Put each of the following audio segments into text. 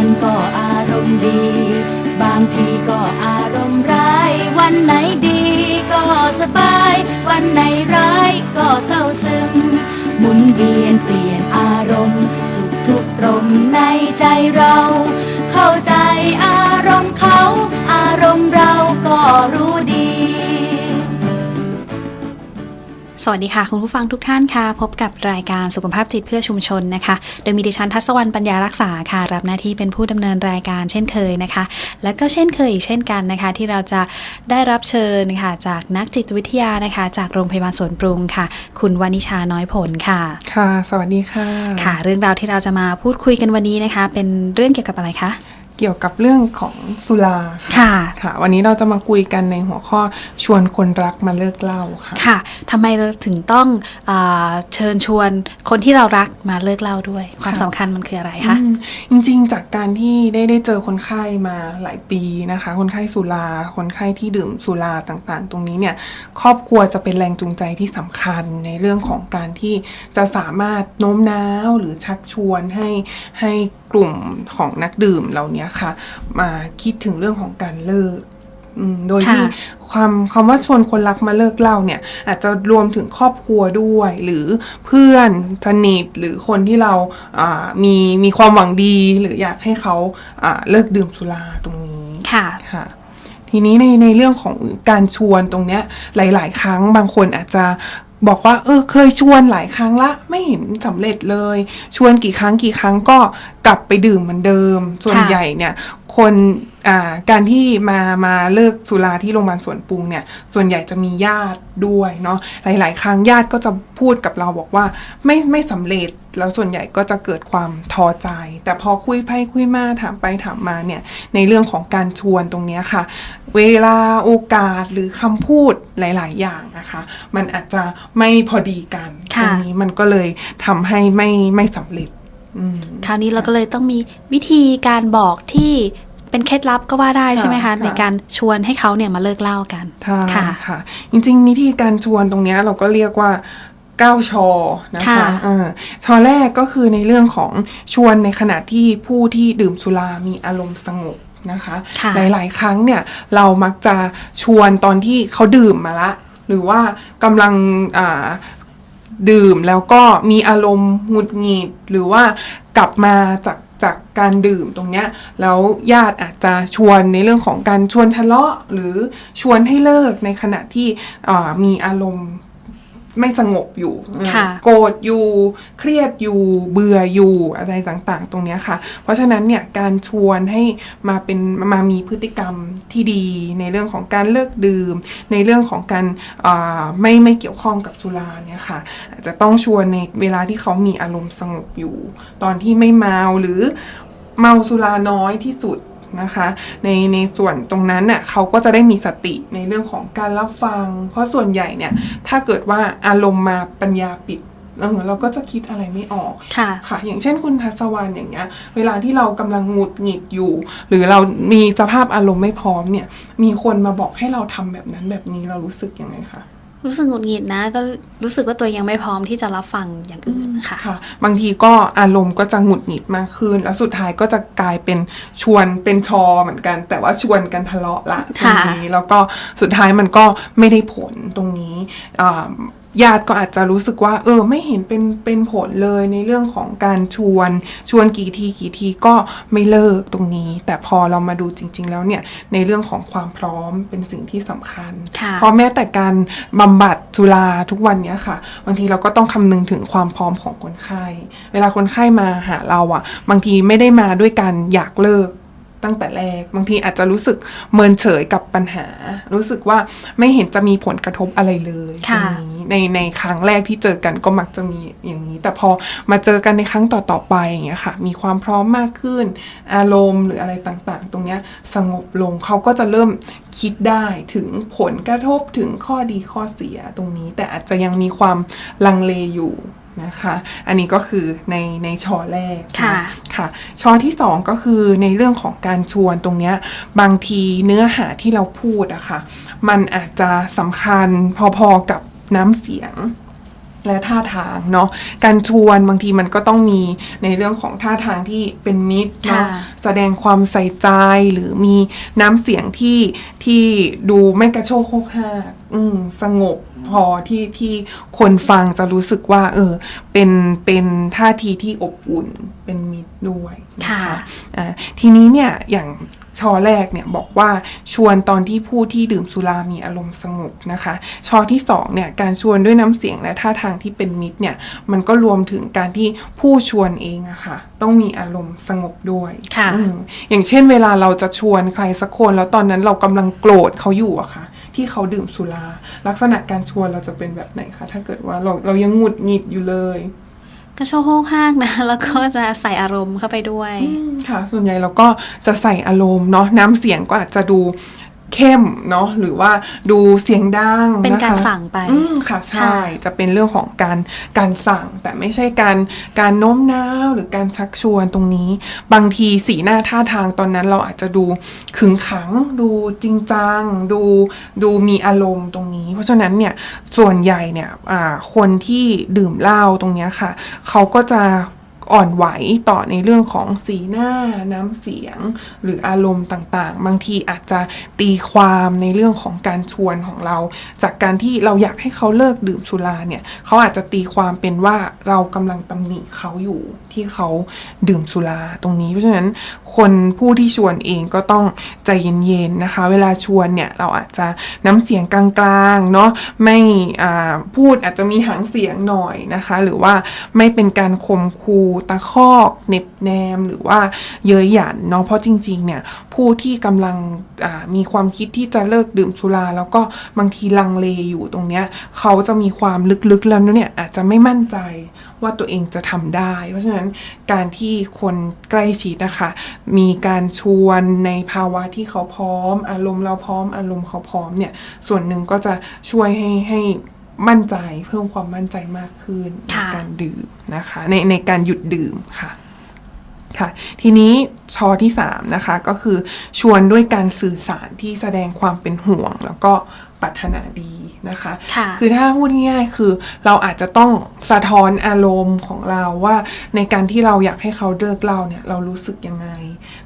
วันก็อารมณ์ดี บางทีก็อารมณ์ร้าย วันไหนดีก็สบาย วันไหนร้ายก็เศร้าซึม หมุนเวียนเปลี่ยนอารมณ์ สุขทุกข์ตรงในใจเรา เข้าใจอารมณ์เขา อารมณ์เราก็รู้ดี วัสดีค่ะ คุณผู้ฟังทุกท่านค่ะ พบกับรายการสุขภาพจิตเพื่อชุมชนนะคะ โดยมีดิฉันทัศวรรณปัญญารักษาค่ะ รับหน้าที่เป็นผู้ดำเนินรายการเช่นเคยนะคะ และก็เช่นเคยอีกเช่นกันนะคะ ที่เราจะได้รับเชิญค่ะ จากนักจิตวิทยานะคะ จากโรงพยาบาลสวนปรุงค่ะ คุณวานิชาน้อยผลค่ะ ค่ะ สวัสดีค่ะ ค่ะ เรื่องราวที่เราจะมาพูดคุยกันวันนี้นะคะ เป็นเรื่องเกี่ยวกับอะไรคะ เกี่ยวกับเรื่องของสุราค่ะค่ะ วันนี้เราจะมาคุยกันในหัวข้อชวนคนรักมาเลิกเหล้าค่ะค่ะทำไมเราถึงต้องอาเชิญชวนคนที่เรารักมาเลิกเหล้าด้วย ความค่ะสำคัญมันคืออะไรคะอืมจริงๆ จากการที่ได้ได้เจอคนไข้มาหลายปีนะคะ คนไข้สุราคนไข้ที่ดื่มสุราต่างๆ ตรงนี้เนี่ยครอบครัวจะเป็นแรงจูงใจที่สำคัญในเรื่องของการที่จะสามารถโน้มน้าวหรือชักชวนให้ให้กลุ่มของนักดื่มเหล่านี้ค่ะ มาคิดถึงเรื่องของการเลิกอืมโดยที่ค่ะความคำว่าชวนคนรักมาเลิกเหล้าเนี่ย อาจจะรวมถึงครอบครัวด้วย หรือเพื่อนสนิทหรือคนที่เราอ่ามีมีความหวังดี หรืออยากให้เขาอ่าเลิกดื่มสุราตรงนี้ค่ะค่ะทีนี้ในในเรื่องของการชวนตรงเนี้ยหลาย ๆ ครั้งบางคนอาจจะ บอกว่า เออ เคยชวนหลายครั้งละ ไม่เห็นสำเร็จเลย ชวนกี่ครั้งกี่ครั้งก็กลับไปดื่มเหมือนเดิม ส่วนใหญ่เนี่ย คนการที่มามาเลิกสุราที่โรงพยาบาลสวนปรุงเนี่ย ส่วนใหญ่จะมีญาติด้วยเนาะหลาย ๆ ครั้งญาติก็จะพูดกับเราบอกว่า ไม่ไม่สำเร็จ แล้วส่วนใหญ่ก็จะเกิดความท้อใจ แต่พอคุยไปคุยมาถามไปถามมาเนี่ยในเรื่องของการชวนตรงเนี้ยค่ะ เวลาโอกาสหรือคำพูดหลาย ๆ อย่างนะคะ มันอาจจะไม่พอดีกันค่ะตรงนี้มันก็เลยทำให้ไม่ไม่สำเร็จอืมคราวนี้เราก็เลยต้องมีวิธีการบอกที่เป็นเคล็ดลับก็ว่าได้ค่ะใช่ไหมคะค่ะในการชวนให้เขาเนี่ยมาเลิกเหล้ากันใช่ค่ะค่ะ จริงๆวิธีการชวนตรงเนี้ยเราก็เรียกว่า ก้าวชอนะคะค่ะเออชอแรกก็คือในเรื่องของชวนในขณะที่ผู้ที่ดื่มสุรามีอารมณ์สงบนะคะค่ะหลาย ๆ ครั้งเนี่ยเรามักจะชวนตอนที่เขาดื่มมาละ หรือว่ากำลังอ่าดื่มแล้วก็มีอารมณ์หงุดหงิดหรือว่ากลับมาจากจากการดื่มตรงเนี้ยแล้วญาติอาจจะชวนในเรื่องของการชวนทะเลาะ หรือชวนให้เลิกในขณะที่อ่ามีอารมณ์ ไม่สงบอยู่ค่ะโกรธอยู่ เครียดอยู่ เบื่ออยู่ อะไรต่างๆ ตรงเนี้ยค่ะ เพราะฉะนั้นเนี่ยการชวนให้มาเป็นมามีพฤติกรรมที่ดี ในเรื่องของการเลิกดื่ม ในเรื่องของการอ่าไม่ไม่เกี่ยวข้องกับสุราเนี่ยค่ะอาจจะต้องชวนในเวลาที่เขามีอารมณ์สงบอยู่ ตอนที่ไม่เมาหรือเมาสุราน้อยที่สุด นะคะ ในในส่วนตรงนั้นน่ะเขาก็จะได้มีสติในเรื่องของการรับฟัง เพราะส่วนใหญ่เนี่ย ถ้าเกิดว่าอารมณ์มาปัญญาปิดเออเราก็จะคิดอะไรไม่ออกค่ะค่ะ อย่างเช่นคุณทัศวรรณอย่างเงี้ย เวลาที่เรากำลังหงุดหงิดอยู่ หรือเรามีสภาพอารมณ์ไม่พร้อมเนี่ย มีคนมาบอกให้เราทำแบบนั้นแบบนี้เรารู้สึกยังไงคะ รู้สึกหงุดหงิดนะ ก็รู้สึกว่าตัวเองยังไม่พร้อมที่จะรับฟังอย่างอื่นค่ะค่ะบางทีก็อารมณ์ก็จะหงุดหงิดมากขึ้น แล้วสุดท้ายก็จะกลายเป็นชวนเป็นชอเหมือนกัน แต่ว่าชวนกันทะเลาะละตรงค่ะนี้แล้วก็สุดท้ายมันก็ไม่ได้ผลตรงนี้อ่า ญาติก็อาจจะรู้สึกว่า เออ ไม่เห็นเป็นเป็นผลเลยในเรื่องของการชวน ชวนกี่ทีกี่ทีก็ไม่เลิกตรงนี้ แต่พอเรามาดูจริง ๆ แล้วเนี่ยในเรื่องของความพร้อมเป็นสิ่งที่สำคัญค่ะเพราะแม้แต่การบำบัดจุฬาทุกวันเนี้ยค่ะ บางทีเราก็ต้องคำนึงถึงความพร้อมของคนไข้ เวลาคนไข้มาหาเราอะ่ะ บางทีไม่ได้มาด้วยการอยากเลิกตั้งแต่แรกบางทีอาจจะรู้สึกเมินเฉยกับปัญหา รู้สึกว่าไม่เห็นจะมีผลกระทบอะไรเลยตรค่ะงนี้ ในในครั้งแรกที่เจอกันก็มักจะมีอย่างนี้ แต่พอมาเจอกันในครั้งต่อๆไปอย่างเงี้ยค่ะ มีความพร้อมมากขึ้น อารมณ์หรืออะไรต่างๆ ตรงเนี้ยสงบลงเขาก็จะเริ่มคิดได้ถึงผลกระทบถึงข้อดีข้อเสียตรงนี้ แต่อาจจะยังมีความลังเลอยู่นะคะ อันนี้ก็คือในในชอแรกค่ะนค่ะชอที่สองก็คือในเรื่องของการชวนตรงเนี้ยบางทีเนื้อหาที่เราพูดอะค่ะมันอาจจะสำคัญพอๆกับ น้ำเสียงและท่าทางเนาะการชวนบางทีมันก็ต้องมีในเรื่องของท่าทางที่เป็นมิตรเนาะค่ะแสดงความใส่ใจหรือมีน้ำเสียงที่ที่ดูไม่กระโชกโคกหาก อืมสงบพอที่ที่คนฟังจะรู้สึกว่า เออ เป็นเป็นท่าทีที่อบอุ่นเป็นมิตรด้วยนค่ะอ่าทีนี้เนี่ยอย่างชอแรกเนี่ยบอกว่าชวนตอนที่ผู้ที่ดื่มสุรามีอารมณ์สงบนะคะชอที่สองเนี่ยการชวนด้วยน้ำเสียงและท่าทางที่เป็นมิตรเนี่ยมันก็รวมถึงการที่ผู้ชวนเองอะค่ะ ต้องมีอารมณ์สงบด้วยค่ะอืมอย่างเช่นเวลาเราจะชวนใครสักคนแล้วตอนนั้นเรากำลังโกรธเขาอยู่อะค่ะ ที่เขาดื่มสุรา ลักษณะการชวนเราจะเป็นแบบไหนคะ ถ้าเกิดว่าเราเรายังหงุดหงิดอยู่เลยก็โชว์โฮกห้ากนะ แล้วก็จะใส่อารมณ์เข้าไปด้วยอืมค่ะ ส่วนใหญ่เราก็จะใส่อารมณ์เนาะน้ำเสียงก็อาจจะดู เข้มเนาะหรือว่าดูเสียงดังเป็นนะคะการสั่งไปอืมค่ะใช่ค่ะจะเป็นเรื่องของการการสั่ง แต่ไม่ใช่การการโน้มน้าวหรือการชักชวนตรงนี้ บางทีสีหน้าท่าทางตอนนั้นเราอาจจะดูขึงขัง ดูจริงจัง ดูดูมีอารมณ์ตรงนี้ เพราะฉะนั้นเนี่ยส่วนใหญ่เนี่ยอ่าคนที่ดื่มเหล้าตรงเนี้ยค่ะ เขาก็จะ อ่อนไหวต่อในเรื่องของสีหน้าน้ำเสียง หรืออารมณ์ต่างๆ บางทีอาจจะตีความในเรื่องของการชวนของเรา จากการที่เราอยากให้เขาเลิกดื่มสุราเนี่ยเขาอาจจะตีความเป็นว่าเรากำลังตำหนิเขาอยู่ที่เขาดื่มสุราตรงนี้ เพราะฉะนั้นคนผู้ที่ชวนเองก็ต้องใจเย็นๆนะคะ เวลาชวนเนี่ยเราอาจจะน้ำเสียงกลางๆเนาะไม่พูดอาจจะมีหางเสียงหน่อยนะคะ หรือว่าไม่เป็นการข่มคูตะคอกเน็บแนมหรือว่าเย้ยหยันเนาะเพราะจริงๆเนี่ยผู้ที่กำลังมีความคิดที่จะเลิกดื่มสุรา แล้วก็บางทีลังเลอยู่ตรงเนี้ยเขาจะมีความลึกๆแล้วเนี่ยอาจจะไม่มั่นใจว่าตัวเองจะทำได้ เพราะฉะนั้นการที่คนใกล้ชิดนะคะ มีการชวนในภาวะที่เขาพร้อม อารมณ์เราพร้อมอารมณ์เขาพร้อมเนี่ยส่วนหนึ่งก็จะช่วยให้ให้ มั่นใจเพิ่มความมั่นใจมากขึ้นในค่ะ การดื่มนะคะ ในในการหยุดดื่มค่ะค่ะ ทีนี้ชอที่3นะคะก็คือชวนด้วยการสื่อสารที่แสดงความเป็นห่วง แล้วก็ปรารถนาดีนะคะ ค่ะ คือถ้าพูดง่ายๆคือเราอาจจะต้องสะท้อนอารมณ์ของเราว่าในการที่เราอยากให้เขาเลิกเหล่าเนี่ยเรารู้สึกยังไง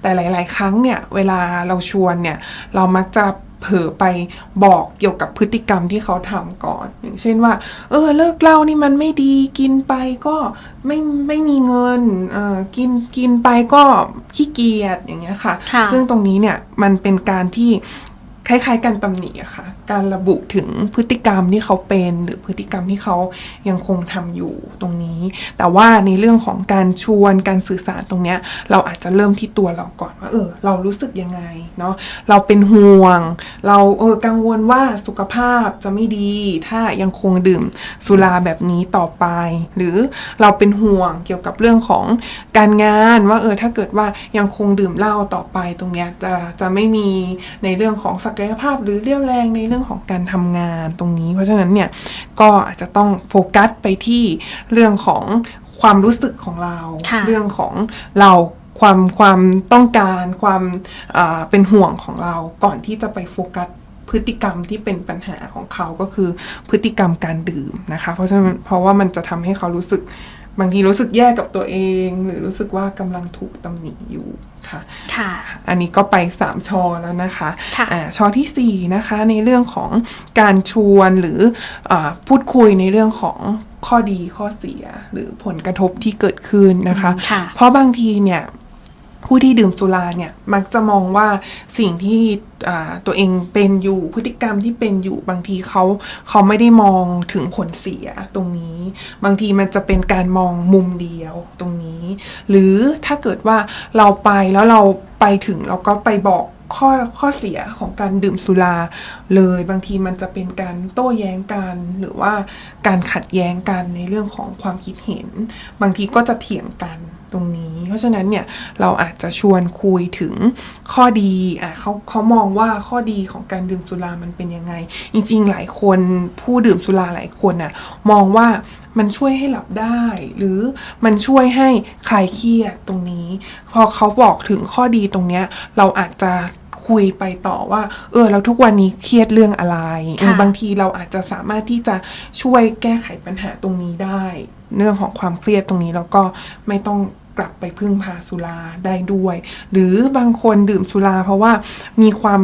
แต่หลาย ๆ ครั้งเนี่ยเวลาเราชวนเนี่ยเรามักจะ เผลอไปบอกเกี่ยวกับพฤติกรรมที่เขาทำก่อน อย่างเช่นว่า เออเลิกเหล้านี่มันไม่ดีกินไปก็ไม่ไม่มีเงินเออกินกินไปก็ขี้เกียจอย่างเงี้ยค่ะค่ะซึ่งตรงนี้เนี่ยมันเป็นการที่ คล้ายๆการตำหนิอะค่ะ การระบุถึงพฤติกรรมที่เขาเป็น หรือพฤติกรรมที่เขายังคงทำอยู่ตรงนี้ แต่ว่าในเรื่องของการชวนการสื่อสารตรงเนี้ย เราอาจจะเริ่มที่ตัวเราก่อนว่า เออ เรารู้สึกยังไงเนาะเราเป็นห่วง เราเออกังวลว่าสุขภาพจะไม่ดี ถ้ายังคงดื่มสุราแบบนี้ต่อไป หรือเราเป็นห่วงเกี่ยวกับเรื่องของการงานว่าเออถ้าเกิดว่ายังคงดื่มเหล้าต่อไปตรงเนี้ยจะจะไม่มีในเรื่องของศักยภาพหรือเรี่ยวแรงในเรื่องของการทำงานตรงนี้ เพราะฉะนั้นเนี่ยก็อาจจะต้องโฟกัสไปที่เรื่องของความรู้สึกของเราค่ะเรื่องของเราความความต้องการความอ่าเป็นห่วงของเราก่อนที่จะไปโฟกัสพฤติกรรมที่เป็นปัญหาของเขาก็คือพฤติกรรมการดื่มนะคะ เพราะฉะนั้นเพราะว่ามันจะทำให้เขารู้สึกบางทีรู้สึกแย่กับตัวเอง หรือรู้สึกว่ากำลังถูกตำหนิอยู่ ค่ะค่ะ อันนี้ก็ไป 3ชอแล้วนะคะค่ะอ่าชอทีสี่4นะคะในเรื่องของการชวนหรืออาพูดคุยในเรื่องของข้อดีข้อเสียหรือผลกระทบที่เกิดขึ้นนะคะค่ะเพราะบางทีเนี่ย ผู้ที่ดื่มสุราเนี่ยมักจะมองว่าสิ่งที่ตัวเองเป็นอยู่พฤติกรรมที่เป็นอยู่บางทีเขาเขาไม่ได้มองถึงผลเสียตรงนี้ บางทีมันจะเป็นการมองมุมเดียวตรงนี้ หรือถ้าเกิดว่าเราไปแล้วเราไปถึงเราก็ไปบอกข้อข้อเสียของการดื่มสุราเลยบางทีมันจะเป็นการโต้แย้งกันหรือว่าการขัดแย้งกันในเรื่องของความคิดเห็น บางทีก็จะเถียงกัน ตรงนี้ เพราะฉะนั้นเนี่ยเราอาจจะชวนคุยถึงข้อดีอะเขาเขามองว่าข้อดีของการดื่มสุรามันเป็นยังไง จริง ๆ หลายคนผู้ดื่มสุราหลายคนน่ะมองว่ามันช่วยให้หลับได้ หรือมันช่วยให้คลายเครียดตรงนี้ พอเขาบอกถึงข้อดีตรงเนี้ยเราอาจจะคุยไปต่อว่า เออแล้วทุกวันนี้เครียดเรื่องอะไรเออค่ะบางทีเราอาจจะสามารถที่จะช่วยแก้ไขปัญหาตรงนี้ได้ เรื่องของความเครียดตรงนี้แล้วก็ไม่ต้อง กลับไปพึ่งพาสุราได้ด้วย หรือบางคนดื่มสุราเพราะว่ามีความ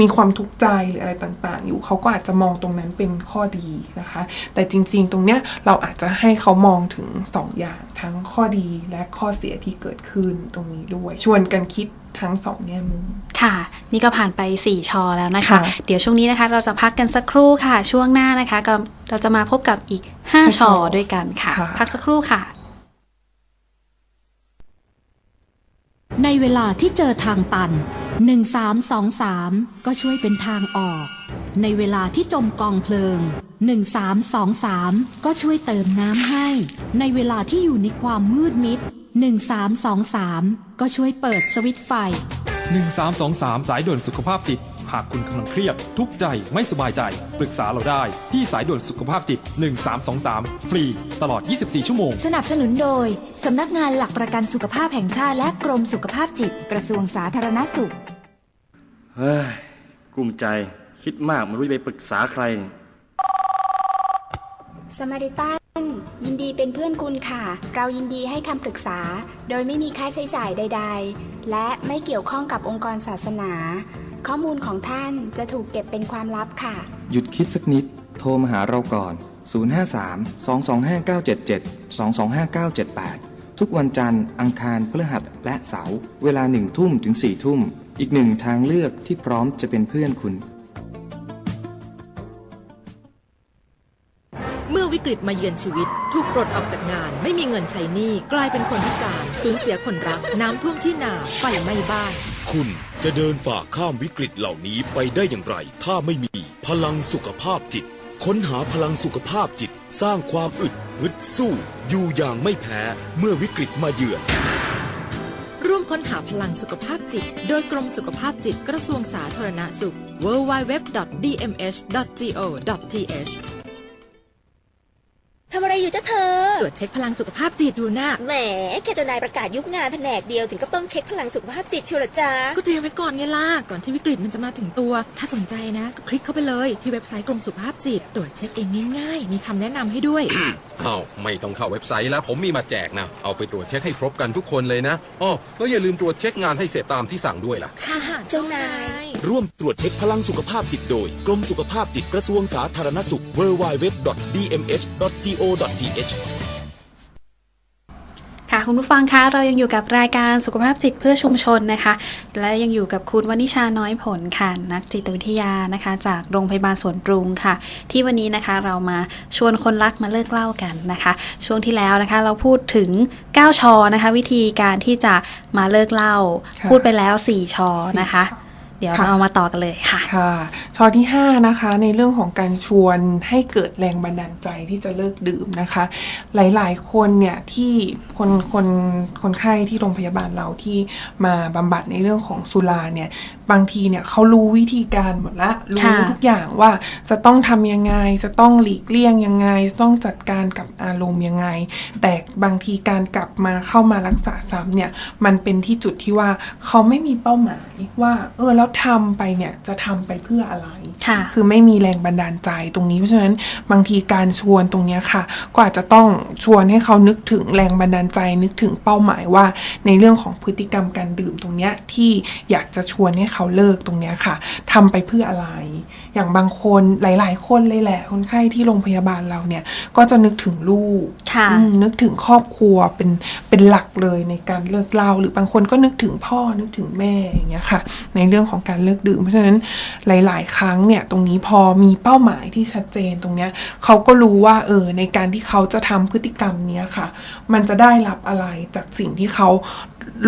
มีความทุกข์ใจหรืออะไรต่างๆ อยู่เขาก็อาจจะมองตรงนั้นเป็นข้อดีนะคะ แต่จริงๆ ตรงเนี้ยเราอาจจะให้เขามองถึงสองอย่างทั้งข้อดีและข้อเสียที่เกิดขึ้นตรงนี้ด้วย ชวนกันคิดทั้งสองแง่มุมค่ะ นี่ก็ผ่านไป 4 ชอแล้วนะคะค่ะเดี๋ยวช่วงนี้นะคะ เราจะพักกันสักครู่ค่ะ ช่วงหน้านะคะก็เราจะมาพบกับอีก 5 ชอด้วยกันค่ะค่ะพักสักครู่ค่ะ ในเวลาที่เจอทางตัน 1323 ก็ช่วยเป็นทางออก ในเวลาที่จมกองเพลิง 1323 ก็ช่วยเติมน้ำให้ ในเวลาที่อยู่ในความมืดมิด 1323 ก็ช่วยเปิดสวิตไฟ 1323 สายด่วนสุขภาพจิต หากคุณกำลังเครียด ทุกข์ใจไม่สบายใจ ปรึกษาเราได้ที่สายด่วนสุขภาพจิต 1323 ฟรี ตลอด 24 ชั่วโมง สนับสนุนโดย สำนักงานหลักประกันสุขภาพแห่งชาติและกรมสุขภาพจิต กระทรวงสาธารณสุขเฮ้ยกลุ้มใจคิดมากไม่รู้จะไปปรึกษาใคร สมาริตันยินดีเป็นเพื่อนคุณค่ะ เรายินดีให้คำปรึกษา โดยไม่มีค่าใช้จ่ายใด ๆ และไม่เกี่ยวข้องกับองค์กรศาสนา ข้อมูลของท่านจะถูกเก็บเป็นความลับค่ะ หยุดคิดสักนิด โทรมาหาเราก่อน 053 225 977 225 978 ทุกวันจันทร์ อังคาร พฤหัส และเสาร์ เวลาหนึ่งทุ่มถึงสี่ทุ่ม อีกหนึ่งทางเลือกที่พร้อมจะเป็นเพื่อนคุณ เมื่อวิกฤตมาเยือนชีวิต ถูกปลดออกจากงาน ไม่มีเงินใช้หนี้ กลายเป็นคนพิการ สูญเสียคนรัก น้ำท่วมที่นา ไฟไหม้บ้าน คุณจะเดินฝ่าข้ามวิกฤตเหล่านี้ไปได้อย่างไร ถ้าไม่มีพลังสุขภาพจิต ค้นหาพลังสุขภาพจิต สร้างความอึดฮึดสู้ อยู่อย่างไม่แพ้เมื่อวิกฤตมาเยือน ร่วมค้นหาพลังสุขภาพจิต โดยกรมสุขภาพจิตกระทรวงสาธารณสุข www.dmh.go.th ทำอะไรอยู่จ้าเธอ ตรวจเช็คพลังสุขภาพจิตดูนะแหมแค่เจ้านายประกาศยุบงานแผนกเดียวถึงก็ต้องเช็คพลังสุขภาพจิตเชียวเหรอจ๊ะก็เตรียมไว้ก่อนไงล่ะ ก่อนที่วิกฤตมันจะมาถึงตัว ถ้าสนใจนะ ก็คลิกเข้าไปเลยที่เว็บไซต์กรมสุขภาพจิต ตรวจเช็คเองง่ายๆ มีคำแนะนำให้ด้วย อ้าวไม่ต้องเข้าเว็บไซต์แล้วผมมีมาแจกนะ เอาไปตรวจเช็คให้ครบกันทุกคนเลยนะอ้อแล้วอย่าลืมตรวจเช็คงานให้เสร็จตามที่สั่งด้วยล่ะ ค่ะเจ้านาย ร่วมตรวจเช็คพลังสุขภาพจิตโดย กรมสุขภาพจิตกระทรวงสาธารณสุข www.dmh.go.th ค่ะคุณผู้ฟังคะเรายังอยู่กับรายการสุขภาพจิตเพื่อชุมชนนะคะ และยังอยู่กับคุณวนิชาน้อยผลค่ะนักจิตวิทยานะคะ จากโรงพยาบาลสวนปรุงค่ะ ที่วันนี้นะคะเรามาชวนคนรักมาเลิกเหล่ากันนะคะ ช่วงที่แล้วนะคะเราพูดถึง 9ชอนะคะ วิธีการที่จะมาเลิกเหล่าค่ะพูดไปแล้ว 4ชอนะคะ เดี๋ยวค่ะเรามาต่อกันเลยค่ะ ค่ะชอที่ 5 นะคะ ในเรื่องของการชวนให้เกิดแรงบันดาลใจที่จะเลิกดื่มนะคะ หลายๆ คนเนี่ยที่คนคนคนไข้ที่โรงพยาบาลเราที่มาบำบัดในเรื่องของสุราเนี่ย บางทีเนี่ยเขารู้วิธีการหมดละรู้ค่ะทุกอย่างว่าจะต้องทำยังไง จะต้องหลีกเลี่ยงยังไงจะต้องจัดการกับอารมณ์ยังไง แต่บางทีการกลับมาเข้ามารักษาซ้ำเนี่ยมันเป็นที่จุดที่ว่าเขาไม่มีเป้าหมายว่า เออแล้วทำไปเนี่ยจะทำไปเพื่ออะไรค่ะคือไม่มีแรงบันดาลใจตรงนี้เพราะฉะนั้นบางทีการชวนตรงเนี้ยค่ะ ก็อาจจะต้องชวนให้เขานึกถึงแรงบันดาลใจนึกถึงเป้าหมายว่า ในเรื่องของพฤติกรรมการดื่มตรงเนี้ยที่อยากจะชวนให้เขาเลิกตรงเนี้ยค่ะทำไปเพื่ออะไร อย่างบางคนหลาย ๆ คนเลยแหละ คนไข้ที่โรงพยาบาลเราเนี่ย ก็จะนึกถึงลูกค่ะอืมนึกถึงครอบครัวเป็นเป็นหลักเลยในการเลิกเหล้าหรือบางคนก็นึกถึงพ่อนึกถึงแม่อย่างเงี้ยค่ะ ในเรื่องของการเลิกดื่ม เพราะฉะนั้นหลาย ๆ ครั้งเนี่ยตรงนี้พอมีเป้าหมายที่ชัดเจนตรงเนี้ยเขาก็รู้ว่าเออในการที่เขาจะทำพฤติกรรมเนี้ยค่ะ มันจะได้รับอะไรจากสิ่งที่เขา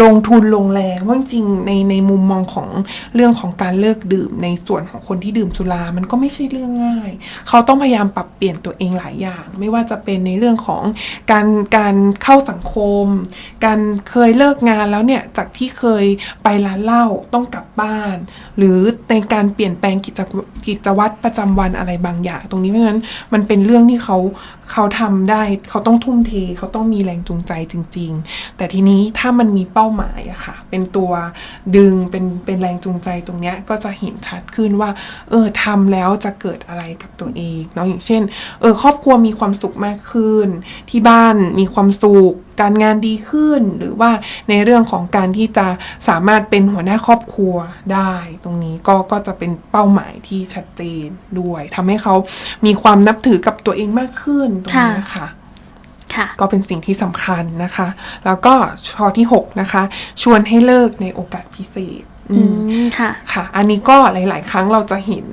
ลงทุนลงแรงว่าจริงในในมุมมองของเรื่องของการเลิกดื่มในส่วนของคนที่ดื่มสุรา มันก็ไม่ใช่เรื่องง่าย เขาต้องพยายามปรับเปลี่ยนตัวเองหลายอย่าง ไม่ว่าจะเป็นในเรื่องของการการเข้าสังคม การเคยเลิกงานแล้วเนี่ยจากที่เคยไปร้านเหล้าต้องกลับบ้าน หรือในการเปลี่ยนแปลงกิจกิจวัตรประจำวันอะไรบางอย่าง ตรงนี้เพราะฉะนั้นมันเป็นเรื่องที่เขาเขาทำได้เขาต้องทุ่มเทเขาต้องมีแรงจูงใจจริง ๆ แต่ทีนี้ถ้ามันมีเป้าป้าหมายอะค่ะ เป็นตัวดึงเป็นเป็นแรงจูงใจตรงเนี้ยก็จะเห็นชัดขึ้นว่า เออทำแล้วจะเกิดอะไรกับตัวเองเนาะอย่างเช่น เออครอบครัวมีความสุขมากขึ้น ที่บ้านมีความสุขการงานดีขึ้น หรือว่าในเรื่องของการที่จะสามารถเป็นหัวหน้าครอบครัวได้ ตรงนี้ก็ก็จะเป็นเป้าหมายที่ชัดเจนด้วยทำให้เขามีความนับถือกับตัวเองมากขึ้นตรงนี้ค่ะค่ะ ก็เป็นสิ่งที่สำคัญนะคะ แล้วก็ข้อที่6นะคะ ชวนให้เลิกในโอกาสพิเศษอืมค่ะค่ะ อันนี้ก็หลาย ๆ ครั้งเราจะเห็น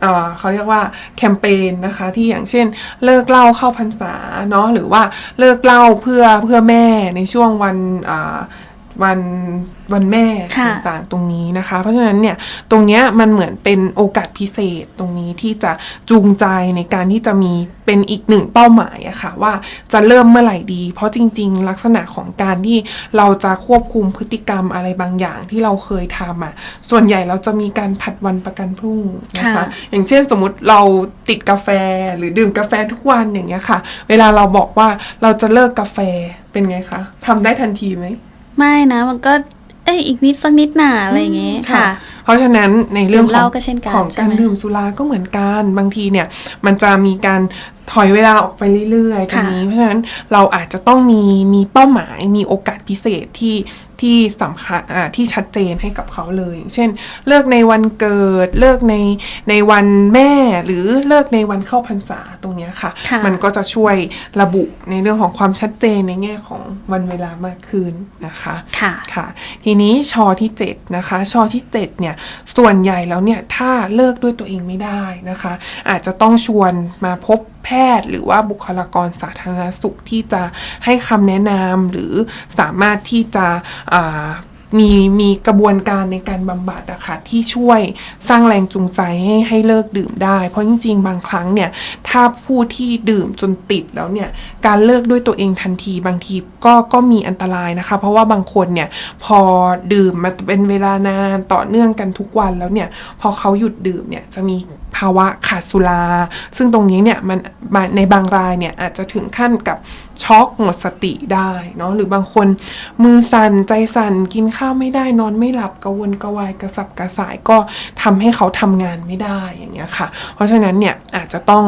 เอ่อเขาเรียกว่าแคมเปญนะคะที่อย่างเช่น เลิกเหล่าเข้าพรรษาเนาะหรือว่าเลิกเหล่าเพื่อเพื่อแม่ในช่วงวันอ่า วันวันแม่ค่ะต่างๆตรงนี้นะคะ เพราะฉะนั้นเนี่ยตรงเนี้ยมันเหมือนเป็นโอกาสพิเศษตรงนี้ที่จะจูงใจในการที่จะมีเป็นอีกหนึ่งเป้าหมายอะค่ะว่าจะเริ่มเมื่อไหร่ดี เพราะจริง ๆ ลักษณะของการที่เราจะควบคุมพฤติกรรมอะไรบางอย่างที่เราเคยทำอะส่วนใหญ่เราจะมีการผัดวันประกันพรุ่งนะคะค่ะอย่างเช่นสมมติเราติดกาแฟหรือดื่มกาแฟทุกวันอย่างเงี้ยค่ะ เวลาเราบอกว่าเราจะเลิกกาแฟเป็นไงคะทำได้ทันทีไหม ไม่นะมันก็ เอ้ยอีกนิดสักนิดหนาอะไรอย่างเงี้ยค่ะ เพราะฉะนั้นในเรื่องดื่มขเหอล้างก็เช่นกันของใช่การไหมดื่มสุราก็เหมือนกันบางทีเนี่ย มันจะมีการถอยเวลาออกไปเรื่อยๆตรงค่ะ นี้เพราะฉะนั้นเราอาจจะต้องมีมีเป้าหมายมีโอกาสพิเศษที่ ที่สำคัญอ่าที่ชัดเจนให้กับเขาเลยอย่างเช่น เลิกในวันเกิด เลิกในในวันแม่ หรือเลิกในวันเข้าพรรษาตรงเนี้ยค่ะค่ะ มันก็จะช่วยระบุในเรื่องของความชัดเจนในแง่ของวันเวลามากขึ้นนะคะค่ะค่ะทีนี้ชอที่7นะคะชอที่7เนี่ยส่วนใหญ่แล้วเนี่ยถ้าเลิกด้วยตัวเองไม่ได้นะคะ อาจจะต้องชวนมาพบ แพทย์ หรือว่าบุคลากรสาธารณสุขที่จะให้คำแนะนำหรือสามารถที่จะมีมีกระบวนการในการบำบัดอะค่ะที่ช่วยสร้างแรงจูงใจให้ให้เลิกดื่มได้ เพราะจริง ๆ บางครั้งเนี่ยถ้าผู้ที่ดื่มจนติดแล้วเนี่ยการเลิกด้วยตัวเองทันทีบางทีก็ก็มีอันตรายนะคะ เพราะว่าบางคนเนี่ยพอดื่มมาเป็นเวลานานต่อเนื่องกันทุกวันแล้วเนี่ยพอเขาหยุดดื่มเนี่ยจะมีภาวะขาดสุรา ซึ่งตรงนี้เนี่ยมันในบางรายเนี่ยอาจจะถึงขั้นกับช็อกหมดสติได้เนาะหรือบางคนมือสั่นใจสั่นกินข้าวไม่ได้นอนไม่หลับกระวนกระวายกระสับกระส่ายก็ทำให้เขาทำงานไม่ได้อย่างเงี้ยค่ะ เพราะฉะนั้นเนี่ยอาจจะต้อง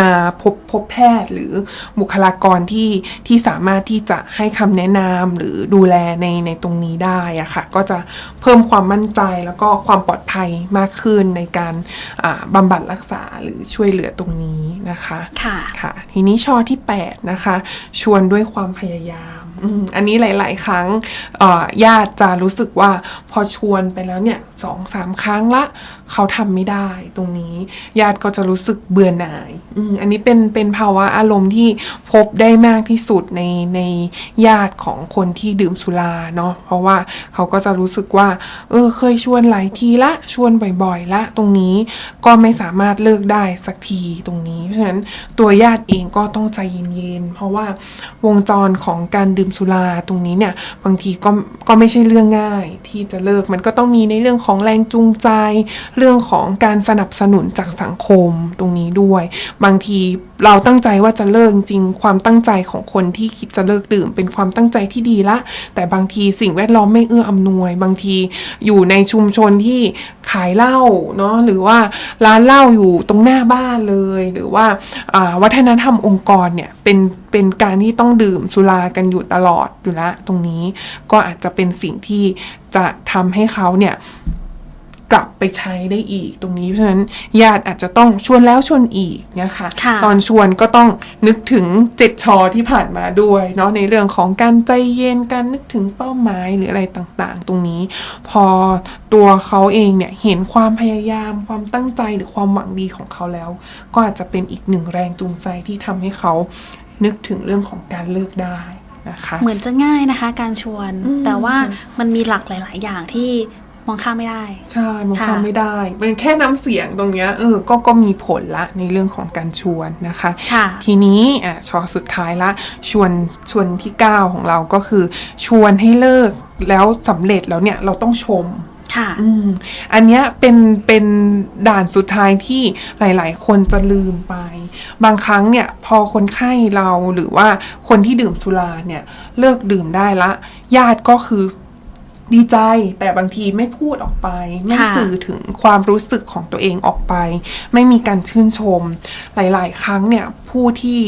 มาพบพบแพทย์หรือบุคลากรที่ที่สามารถที่จะให้คำแนะนำหรือดูแลในในตรงนี้ได้อะค่ะ ก็จะเพิ่มความมั่นใจแล้วก็ความปลอดภัยมากขึ้นในการอ่าบำบัดรักษาหรือช่วยเหลือตรงนี้นะคะค่ะค่ะ ทีนี้ชอที่ 8 นะคะ ชวนด้วยความพยายามอืมอันนี้หลาย ๆ ครั้งเอ่อญาติจะรู้สึกว่าพอชวนไปแล้วเนี่ยสองสามครั้งละเขาทำไม่ได้ตรงนี้ ญาติก็จะรู้สึกเบื่อหน่ายอือันนี้เป็นเป็นภาวะอารมณ์ที่พบได้มากที่สุดในในญาติของคนที่ดื่มสุราเนาะเพราะว่าเขาก็จะรู้สึกว่า เออเคยชวนหลายทีละชวนบ่อยๆละตรงนี้ก็ไม่สามารถเลิกได้สักทีตรงนี้เพราะฉะนั้นตัวญาติเองก็ต้องใจเย็นๆเพราะว่าวงจรของการดื่มสุราตรงนี้เนี่ยบางทีก็ก็ไม่ใช่เรื่องง่ายที่จะเลิกมันก็ต้องมีในเรื่องของแรงจูงใจเรื่องของการสนับสนุนจากสังคมตรงนี้ด้วย บางทีเราตั้งใจว่าจะเลิกจริงความตั้งใจของคนที่คิดจะเลิกดื่ม เป็นความตั้งใจที่ดีละ แต่บางทีสิ่งแวดล้อมไม่เอื้ออำนวย บางทีอยู่ในชุมชนที่ขายเหล้าเนาะหรือว่าร้านเหล้าอยู่ตรงหน้าบ้านเลย หรือว่าอ่าวัฒนธรรมองค์กรเนี่ยเป็นเป็นการที่ต้องดื่มสุรากันอยู่ตลอดอยู่ละตรงนี้ ก็อาจจะเป็นสิ่งที่จะทำให้เขาเนี่ย กลับไปใช้ได้อีกตรงนี้เพราะฉะนั้นญาติอาจจะต้องชวนแล้วชวนอีกนะคะค่ะตอนชวนก็ต้องนึกถึงเจ็ดชอที่ผ่านมาด้วยเนาะในเรื่องของการใจเย็นการนึกถึงเป้าหมายหรืออะไรต่างๆ ตรงนี้ พอตัวเขาเองเนี่ยเห็นความพยายามความตั้งใจหรือความหวังดีของเขาแล้ว ก็อาจจะเป็นอีกหนึ่งแรงจูงใจที่ทำให้เขานึกถึงเรื่องของการเลิกได้นะคะเหมือนจะง่ายนะคะการชวนอืมแต่ว่ามันมีหลักหลาย ๆ อย่างที่ มองข้ามไม่ได้ ใช่มันค่ะทำไม่ได้ มันแค่น้ำเสียงตรงเนี้ยเออก็ก็มีผลละในเรื่องของการชวนนะคะค่ะทีนี้อะชอสุดท้ายละชวนชวนที่ 9 ของเราก็คือ ชวนให้เลิกแล้วสำเร็จแล้วเนี่ยเราต้องชมค่ะอืมอันเนี้ยเป็นเป็นด่านสุดท้ายที่หลาย ๆ คนจะลืมไป บางครั้งเนี่ยพอคนไข้เราหรือว่าคนที่ดื่มสุราเนี่ยเลิกดื่มได้ละ ญาติก็คือ ดีใจแต่บางทีไม่พูดออกไป ไม่สื่อถึงความรู้สึกของตัวเองออกไป ไม่มีการชื่นชม หลาย ๆ ครั้งเนี่ยผู้ที่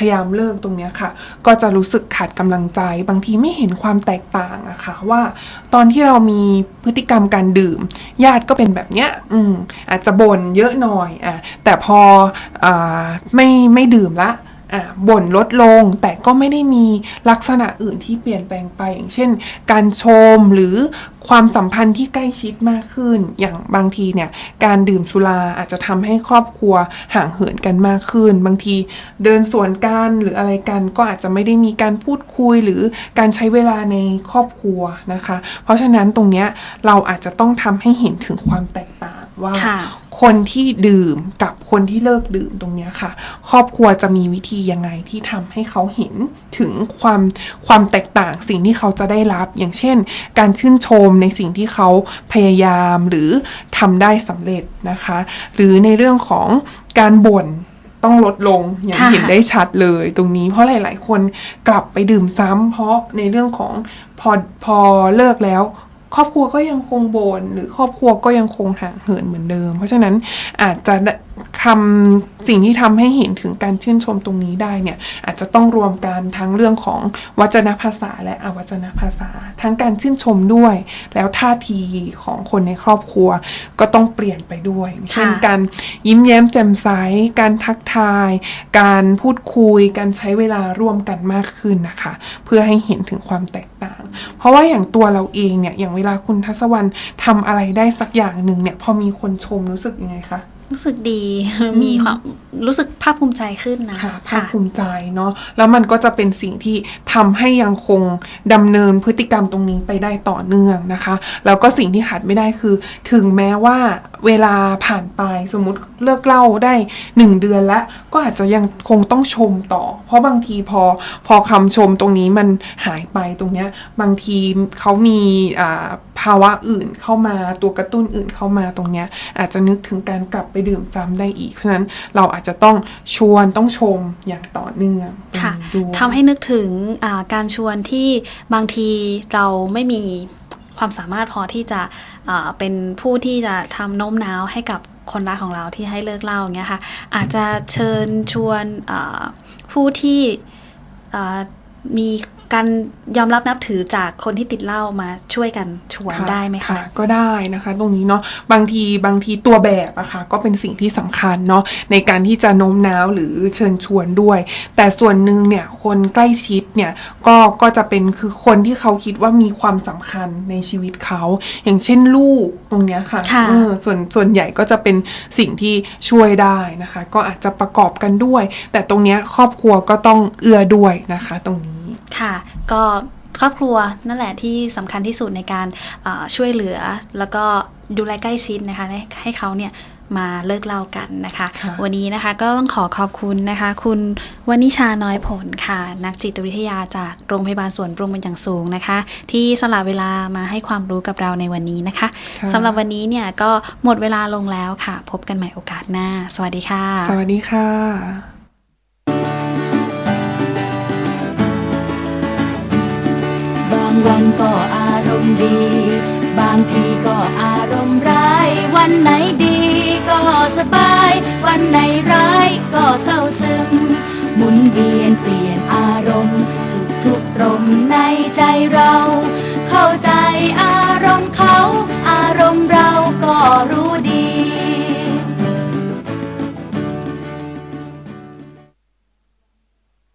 พยายามเลิกตรงนี้ค่ะ ก็จะรู้สึกขาดกำลังใจ บางทีไม่เห็นความแตกต่างอะค่ะ ว่าตอนที่เรามีพฤติกรรมการดื่ม ญาติก็เป็นแบบเนี้ยอืมอาจจะบ่นเยอะหน่อยอะแต่พออาไม่ไม่ดื่มละ บ่นลดลงแต่ก็ไม่ได้มีลักษณะอื่นที่เปลี่ยนแปลงไป อย่างเช่น การชมหรือความสัมพันธ์ที่ใกล้ชิดมากขึ้น อย่างบางทีเนี่ยการดื่มสุราอาจจะทำให้ครอบครัวห่างเหินกันมากขึ้น บางทีเดินสวนกันหรืออะไรกันก็อาจจะไม่ได้มีการพูดคุยหรือการใช้เวลาในครอบครัวนะคะ เพราะฉะนั้นตรงเนี้ยเราอาจจะต้องทำให้เห็นถึงความแตกต่างว่า คนที่ดื่มกับคนที่เลิกดื่มตรงนี้ค่ะ ครอบครัวจะมีวิธียังไงที่ทำให้เขาเห็นถึงความความแตกต่างสิ่งที่เขาจะได้รับ อย่างเช่น การชื่นชมในสิ่งที่เขาพยายามหรือทำได้สำเร็จนะคะ หรือในเรื่องของการบ่นต้องลดลงอย่างเห็นได้ชัดเลยตรงนี้ เพราะหลาย ๆ คนกลับไปดื่มซ้ำเพราะในเรื่องของพอพอเลิกแล้ว ครอบครัวก็ยังคงบน่นหรือครอบครัวก็ยังคงห่างเหินเหมือนเดิม เพราะฉะนั้นอาจจะคำสิ่งที่ทำให้เห็นถึงการชื่นชมตรงนี้ได้เนี่ย อาจจะต้องรวมกันทั้งเรื่องของวัจนภาษาและอวัจนภาษา ทั้งการชื่นชมด้วย แล้วท่าทีของคนในครอบครัวก็ต้องเปลี่ยนไปด้วยเช่นการยิ้มแย้มแจ่มใสการทักทาย การพูดคุย การใช้เวลาร่วมกันมากขึ้นนะคะ เพื่อให้เห็นถึงความแตกต่าง เพราะว่าอย่างตัวเราเองเนี่ยอย่างเวลาคุณทัศวรรณทำอะไรได้สักอย่างหนึ่งเนี่ยพอมีคนชมรู้สึกยังไงคะ รู้สึกดีมีความรู้สึกภาคภูมิใจขึ้นนะค่ะคะภาคภูมิใจเนาะแล้วมันก็จะเป็นสิ่งที่ทำให้ยังคงดำเนินพฤติกรรมตรงนี้ไปได้ต่อเนื่องนะคะ แล้วก็สิ่งที่ขาดไม่ได้คือ ถึงแม้ว่าเวลาผ่านไปสมมุติเลิกเหล่าได้หนึ่งเดือนแล้วก็อาจจะยังคงต้องชมต่อ เพราะบางทีพอพอคำชมตรงนี้มันหายไปตรงเนี้ยบางทีเขามีอ่าภาวะอื่นเข้ามาตัวกระตุ้นอื่นเข้ามาตรงเนี้ยอาจจะนึกถึงการกลับไปดื่มซ้ำได้อีก เพราะฉะนั้นเราอาจจะต้องชวนต้องชมอย่างต่อเนื่องค่ะตรงนี้ด้วยทำให้นึกถึงอ่าการชวนที่บางทีเราไม่มีความสามารถพอที่จะอ่าเป็นผู้ที่จะทำโน้มน้าวให้กับคนรักของเราที่ให้เลิกเหล่าอย่างเงี้ยค่ะ อาจจะเชิญชวนอ่าผู้ที่อ่ามี การยอมรับนับถือจากคนที่ติดเหล้ามาช่วยกันชวนค่ะได้ไหมคะ ก็ได้นะคะ ตรงนี้เนาะบางทีบางทีตัวแบบอะค่ะก็เป็นสิ่งที่สำคัญเนาะในการที่จะโน้มน้าวหรือเชิญชวนด้วย แต่ส่วนหนึ่งเนี่ยคนใกล้ชิดเนี่ยก็ก็จะเป็นคือคนที่เขาคิดว่ามีความสำคัญในชีวิตเขา อย่างเช่นลูกตรงเนี้ยค่ะค่ะเออส่วนส่วนใหญ่ก็จะเป็นสิ่งที่ช่วยได้นะคะ ก็อาจจะประกอบกันด้วย แต่ตรงเนี้ยครอบครัวก็ต้องเอื้อด้วยนะคะ ตรงนี้ ค่ะ ก็ครอบครัวนั่นแหละที่สำคัญที่สุดในการอ่าช่วยเหลือ แล้วก็ดูแลใกล้ชิดนะคะให้ให้เขาเนี่ยมาเลิกเหล่ากันนะคะค่ะวันนี้นะคะก็ต้องขอขอบคุณนะคะ คุณวนิชาน้อยผลค่ะ นักจิตวิทยาจากโรงพยาบาลสวนปรุงเป็นอย่างสูงนะคะ ที่สละเวลามาให้ความรู้กับเราในวันนี้นะคะค่ะสำหรับวันนี้เนี่ยก็หมดเวลาลงแล้วค่ะ พบกันใหม่โอกาสหน้า สวัสดีค่ะ สวัสดีค่ะ ก็อารมณ์ดี บางทีก็อารมณ์ร้าย วันไหนดีก็สบาย วันไหนร้ายก็เศร้าซึมหมุนเวียนเปลี่ยนอารมณ์ สุขทุกตรงในใจเรา เข้าใจอารมณ์เขา อารมณ์เราก็รู้